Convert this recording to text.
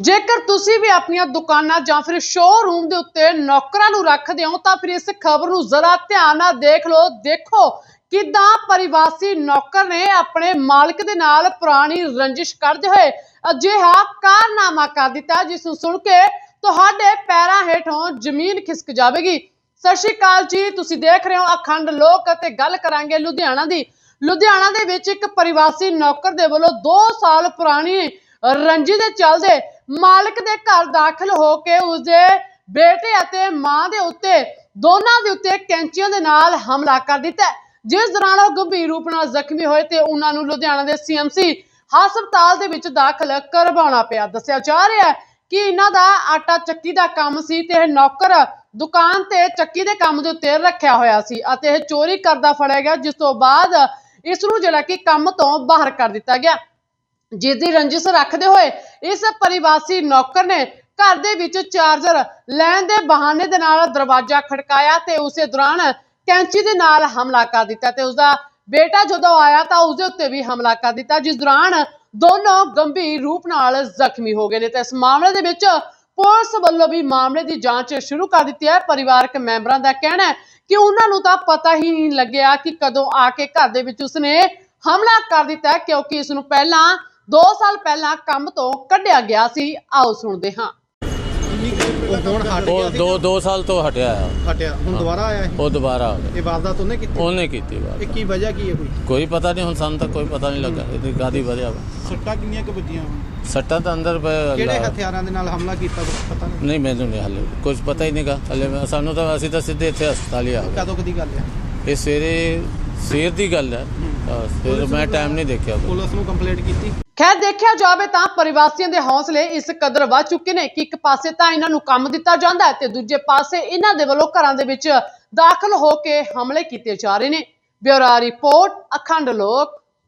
ਜੇਕਰ ਤੁਸੀਂ ਵੀ ਆਪਣੀਆਂ ਦੁਕਾਨਾਂ ਜਾਂ ਫਿਰ ਸ਼ੋਰੂਮ ਦੇ ਉੱਤੇ ਨੌਕਰਾਂ ਨੂੰ ਰੱਖਦੇ ਹੋ, ਤਾਂ ਫਿਰ ਇਸ ਖਬਰ ਨੂੰ ਜ਼ਰਾ ਧਿਆਨ ਨਾਲ ਦੇਖ ਲਓ। ਦੇਖੋ ਕਿਦਾਂ ਪਰਿਵਾਸੀ ਨੌਕਰ ਨੇ ਆਪਣੇ ਮਾਲਕ ਦੇ ਨਾਲ ਪੁਰਾਣੀ ਰੰਜਿਸ਼ ਕਰਦੇ ਹੋਏ ਅਜਿਹਾ ਕਾਰਨਾਮਾ ਕਰ ਦਿੱਤਾ, ਜਿਸ ਨੂੰ ਸੁਣ ਕੇ ਤੁਹਾਡੇ ਪੈਰਾਂ ਹੇਠੋਂ ਜ਼ਮੀਨ ਖਿਸਕ ਜਾਵੇਗੀ। ਸਤਿ ਸ਼੍ਰੀ ਅਕਾਲ ਜੀ, ਤੁਸੀਂ ਦੇਖ ਰਹੇ ਹੋ ਅਖੰਡ ਲੋਕ ਅਤੇ ਗੱਲ ਕਰਾਂਗੇ ਲੁਧਿਆਣਾ ਦੀ। ਲੁਧਿਆਣਾ ਦੇ ਵਿੱਚ ਇੱਕ ਪਰਿਵਾਸੀ ਨੌਕਰ ਦੇ ਵੱਲੋਂ 2 ਸਾਲ ਪੁਰਾਣੀ ਰੰਜੀ ਦੇ ਚੱਲਦੇ ਮਾਲਕ ਦੇ ਘਰ ਦਾਖਲ ਹੋ ਕੇ ਉਸਦੇ ਬੇਟੇ ਅਤੇ ਮਾਂ ਦੇ ਉੱਤੇ, ਦੋਨਾਂ ਦੇ ਉੱਤੇ ਕੈਂਚੀਆਂ ਦੇ ਨਾਲ ਹਮਲਾ ਕਰ ਦਿੱਤਾ ਜਿਸ ਦੌਰਾਨ ਉਹ ਗੰਭੀਰ ਰੂਪ ਨਾਲ ਜ਼ਖਮੀ ਹੋਏ ਤੇ ਉਹਨਾਂ ਨੂੰ ਲੁਧਿਆਣਾ ਦੇ ਸੀਐਮਸੀ ਹਸਪਤਾਲ ਦੇ ਵਿੱਚ ਦਾਖਲ ਕਰਵਾਉਣਾ ਪਿਆ। ਦੱਸਿਆ ਜਾ ਰਿਹਾ ਹੈ ਕਿ ਇਹਨਾਂ ਦਾ ਆਟਾ ਚੱਕੀ ਦਾ ਕੰਮ ਸੀ ਤੇ ਇਹ ਨੌਕਰ ਦੁਕਾਨ ਤੇ ਚੱਕੀ ਦੇ ਕੰਮ ਦੇ ਉੱਤੇ ਰੱਖਿਆ ਹੋਇਆ ਸੀ ਅਤੇ ਇਹ ਚੋਰੀ ਕਰਦਾ ਫੜਿਆ ਗਿਆ, ਜਿਸ ਤੋਂ ਬਾਅਦ ਇਸ ਨੂੰ ਜਿਹੜਾ ਕਿ ਕੰਮ ਤੋਂ ਬਾਹਰ ਕਰ ਦਿੱਤਾ ਗਿਆ। ਜਿਸ ਦੀ ਰੰਜਿਸ਼ ਰੱਖਦੇ ਹੋਏ ਇਸ ਪਰਿਵਾਸੀ ਨੌਕਰ ਨੇ ਘਰ ਦੇ ਵਿੱਚ ਚਾਰਜਰ ਲੈਣ ਦੇ ਬਹਾਨੇ ਦੇ ਨਾਲ ਦਰਵਾਜ਼ਾ ਖੜਕਾਇਆ ਤੇ ਉਸੇ ਦੌਰਾਨ ਕੈਂਚੀ ਦੇ ਨਾਲ ਹਮਲਾ ਕਰ ਦਿੱਤਾ ਤੇ ਉਸਦਾ ਬੇਟਾ ਜਦੋਂ ਆਇਆ ਤਾਂ ਉਸਦੇ ਉੱਤੇ ਵੀ ਹਮਲਾ ਕਰ ਦਿੱਤਾ, ਜਿਸ ਦੌਰਾਨ ਦੋਨੋਂ ਗੰਭੀਰ ਰੂਪ ਨਾਲ ਜ਼ਖਮੀ ਹੋ ਗਏ ਨੇ ਤੇ ਇਸ ਮਾਮਲੇ ਦੇ ਵਿੱਚ ਪੁਲਿਸ ਵੱਲੋਂ ਵੀ ਮਾਮਲੇ ਦੀ ਜਾਂਚ ਸ਼ੁਰੂ ਕਰ ਦਿੱਤੀ ਹੈ। ਪਰਿਵਾਰਕ ਮੈਂਬਰਾਂ ਦਾ ਕਹਿਣਾ ਹੈ ਕਿ ਉਹਨਾਂ ਨੂੰ ਤਾਂ ਪਤਾ ਹੀ ਨਹੀਂ ਲੱਗਿਆ ਕਿ ਕਦੋਂ ਆ ਕੇ ਘਰ ਦੇ ਵਿੱਚ ਉਸਨੇ ਹਮਲਾ ਕਰ ਦਿੱਤਾ ਕਿਉਂਕਿ ਇਸ ਨੂੰ ਪਹਿਲਾਂ 2 ਸਾਲ ਪਹਿਲਾਂ ਕੰਮ ਤੋਂ ਕੱਢਿਆ ਗਿਆ ਸੀ। ਆਓ ਸੁਣਦੇ ਹਾਂ। ਉਹ ਹੁਣ ਹਟ ਗਿਆ ਉਹ ਸੀ ਦੋ ਦੋ ਸਾਲ ਤੋਂ ਹਟਿਆ ਆ। ਹਟਿਆ। ਹੁਣ ਦੁਬਾਰਾ ਆਇਆ ਇਹ ਉਹ ਦੁਬਾਰਾ ਆ ਗਿਆ। ਇਹ ਵਾਰਦਾਤ ਉਹਨੇ ਕੀਤੀ? ਉਹਨੇ ਕੀਤੀ ਬਾਤ ਇਹ ਕੀ ਵਜ੍ਹਾ ਕੀ ਹੈ ਕੋਈ? ਕੋਈ ਪਤਾ ਨਹੀਂ ਹੁਣ ਸਾਨੂੰ ਤਾਂ ਕੋਈ ਪਤਾ ਨਹੀਂ ਲੱਗਾ। ਇਹਦੀ ਕਾਦੀ ਵਜ੍ਹਾ ਵਾ? ਸੱਟਾਂ ਕਿੰਨੀਆਂ ਕੁ ਵੱਜੀਆਂ ਸੱਟਾਂ ਤਾਂ ਅੰਦਰ ਪਏ ਕਿਹੜੇ ਅੱਲਾ- ਹਥਿਆਰਾਂ ਦੇ ਨਾਲ ਹਮਲਾ ਕੀਤਾ? ਕੁਛ ਪਤਾ ਨਹੀਂ। ਨਹੀਂ ਮੈਨੂੰ ਨਹੀਂ ਹਲੇ। ਕੁਝ ਪਤਾ ਹੀ ਨਹੀਂਗਾ। ਹਲੇ ਮੈਂ- ਸਾਨੂੰ ਤਾਂ ਅਸੀਂ ਤਾਂ ਸਿੱਧੇ ਇੱਥੇ ਹਸਪਤਾਲ ਹੀ ਆ ਗਏ। ਕਦੋਂ ਕਦੀ ਗੱਲ ਹੈ? ਇਹ ਸਵੇਰੇ ਸਵੇਰ ਦੀ ਗੱਲ ਹੈ। ਫਿਰ ਮੈਂ ਟਾਈਮ ਨਹੀਂ ਦੇਖਿਆ। ਪੁਲਿਸ ਨੂੰ ਕੰਪਲੇਂਟ ਕੀਤੀ? ਖੈਰ, ਦੇਖਿਆ ਜਾਵੇ ਤਾਂ ਪਰਿਵਾਸੀਆਂ ਦੇ ਹੌਸਲੇ ਇਸ ਕਦਰ ਵੱਧ ਚੁੱਕੇ ਨੇ ਕਿ ਇੱਕ ਪਾਸੇ ਤਾਂ ਇਹਨਾਂ ਨੂੰ ਕੰਮ ਦਿੱਤਾ ਜਾਂਦਾ ਹੈ ਤੇ ਦੂਜੇ ਪਾਸੇ ਇਹਨਾਂ ਦੇ ਵੱਲੋਂ ਘਰਾਂ ਦੇ ਵਿੱਚ ਦਾਖਲ ਹੋ ਕੇ ਹਮਲੇ ਕੀਤੇ ਜਾ ਰਹੇ ਨੇ। ਬਿਊਰੋ ਰਿਪੋਰਟ, ਅਖੰਡ ਲੋਕ।